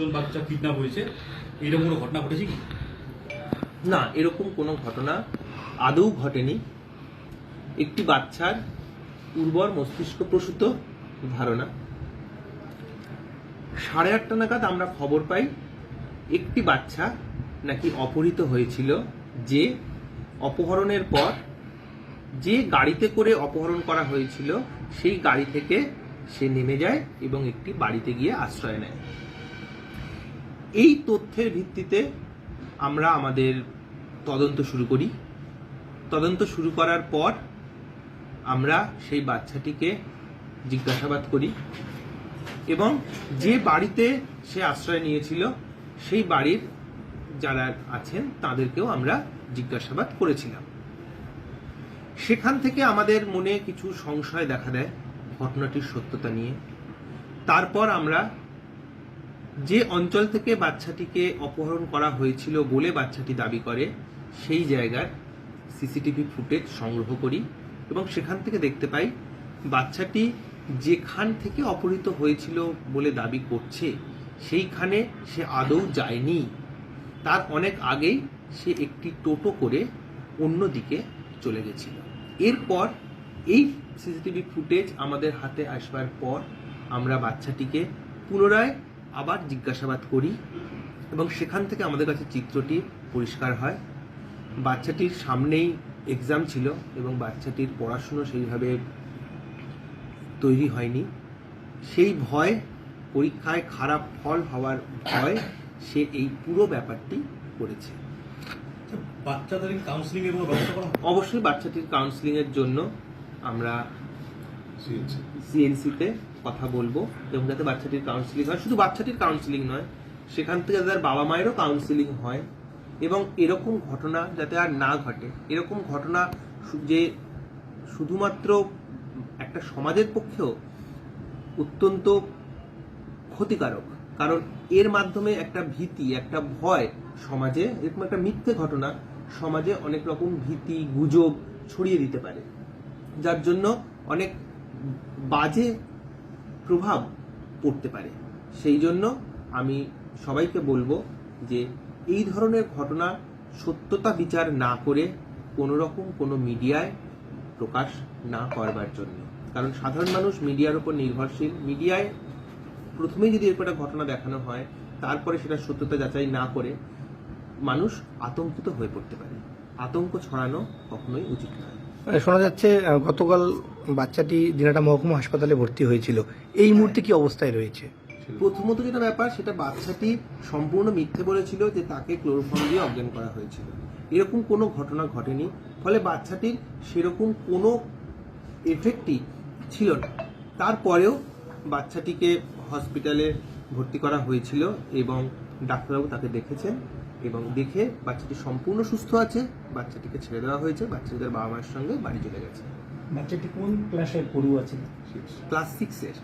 সাতজন বাচ্চা কিডন্যাপ হয়েছে, এরকম কোনো ঘটনা ঘটেছে কি? না, এরকম কোনো ঘটনা আদৌ ঘটেনি। একটি বাচ্চার উর্বর মস্তিষ্ক প্রসূত ধারণা। সাড়ে আটটা নাগাদ আমরা খবর পাই, একটি বাচ্চা নাকি অপহৃত হয়েছিল যে অপহরণের পর যে গাড়িতে করে অপহরণ করা হয়েছিল, সেই গাড়ি থেকে সে নেমে যায় এবং একটি বাড়িতে গিয়ে আশ্রয় নেয়। এই তথ্যের ভিত্তিতে আমরা আমাদের তদন্ত শুরু করি। তদন্ত শুরু করার পর আমরা সেই বাচ্চাটিকে জিজ্ঞাসাবাদ করি এবং যে বাড়িতে সে আশ্রয় নিয়েছিল, সেই বাড়ির যারা আছেন তাদেরকেও আমরা জিজ্ঞাসাবাদ করেছিলাম। সেখান থেকে আমাদের মনে কিছু সংশয় দেখা দেয় ঘটনাটির সত্যতা নিয়ে। তারপর আমরা যে অঞ্চল থেকে বাচ্চাটিকে অপহরণ করা হয়েছিল বলে বাচ্চাটি দাবি করে, সেই জায়গার সিসিটিভি ফুটেজ সংগ্রহ করি এবং সেখান থেকে দেখতে পাই বাচ্চাটি যেখান থেকে অপহৃত হয়েছিল বলে দাবি করছে, সেইখানে সে আদৌ যায়নি। তার অনেক আগেই সে একটি টোটো করে অন্যদিকে চলে গেছিল। এরপর এই সিসিটিভি ফুটেজ আমাদের হাতে আসবার পর আমরা বাচ্চাটিকে পুনরায় আবার জিজ্ঞাসাবাদ করি এবং সেখান থেকে আমাদের কাছে চিত্রটি পরিষ্কার হয়। বাচ্চাটির সামনেই এক্সাম ছিল এবং বাচ্চাটির পড়াশুনো সেইভাবে তৈরি হয়নি। সেই ভয় পরীক্ষায় খারাপ ফল হওয়ার ভয় সে এই পুরো ব্যাপারটি করেছে। আচ্ছা, বাচ্চাদের কাউন্সিলিং হয়? অবশ্যই বাচ্চাটির কাউন্সিলিং এর জন্য আমরা সিএনসিতে কথা বলব। এবং যাতে বাচ্চাটির কাউন্সিলিং হয়। শুধু বাচ্চাটির কাউন্সিলিং নয়, সেখান থেকে তাদের বাবা মায়েরও কাউন্সিলিং হয়। এবং এরকম ঘটনা যাতে আর না ঘটে, এরকম ঘটনা যে শুধুমাত্র একটা সমাজের পক্ষেও অত্যন্ত ক্ষতিকারক। কারণ এর মাধ্যমে একটা ভীতি, একটা ভয় সমাজে, এরকম একটা মিথ্যে ঘটনা সমাজে অনেক রকম ভীতি, গুজব ছড়িয়ে দিতে পারে। যার জন্য অনেক বাজে প্রভাব পড়তে পারে। সেই জন্য আমি সবাইকে বলব যে এই ধরনের ঘটনা সত্যতা বিচার না করে কোনো রকম কোনো মিডিয়ায় প্রকাশ না করবার জন্য। কারণ সাধারণ মানুষ মিডিয়ার উপর নির্ভরশীল। মিডিয়ায় প্রথমে যদি এরকম একটা ঘটনা দেখানো হয়, তারপরে সেটা সত্যতা যাচাই না করে মানুষ আতঙ্কিত হয়ে পড়তে পারে। আতঙ্ক ছড়ানো কখনোই উচিত নয়। শোনা যাচ্ছে গতকাল বাচ্চাটি দিনাটা মহকুমা হাসপাতালে ভর্তি হয়েছিল। এই মুহূর্তে কি অবস্থায় রয়েছে? প্রথমত যেটা ব্যাপার, সেটা বাচ্চাটি সম্পূর্ণ মিথ্যে বলেছিল যে তাকে ক্লোরোফর্ম দিয়ে অজ্ঞান করা হয়েছিল। এরকম কোনো ঘটনা ঘটেনি, ফলে বাচ্চাটির সেরকম কোনো এফেক্টই ছিল না। তারপরেও বাচ্চাটিকে হসপিটালে ভর্তি করা হয়েছিল এবং ডাক্তারবাবু তাকে দেখেছেন এবং দেখে বাচ্চাটি সম্পূর্ণ সুস্থ আছে বাচ্চাটিকে ছেড়ে দেওয়া হয়েছে বাচ্চাদের বাবা মায়ের সঙ্গে বাড়ি চলে গেছে। বাচ্চাটি কোন ক্লাসের পড়ুয়া আছে ক্লাস সিক্সের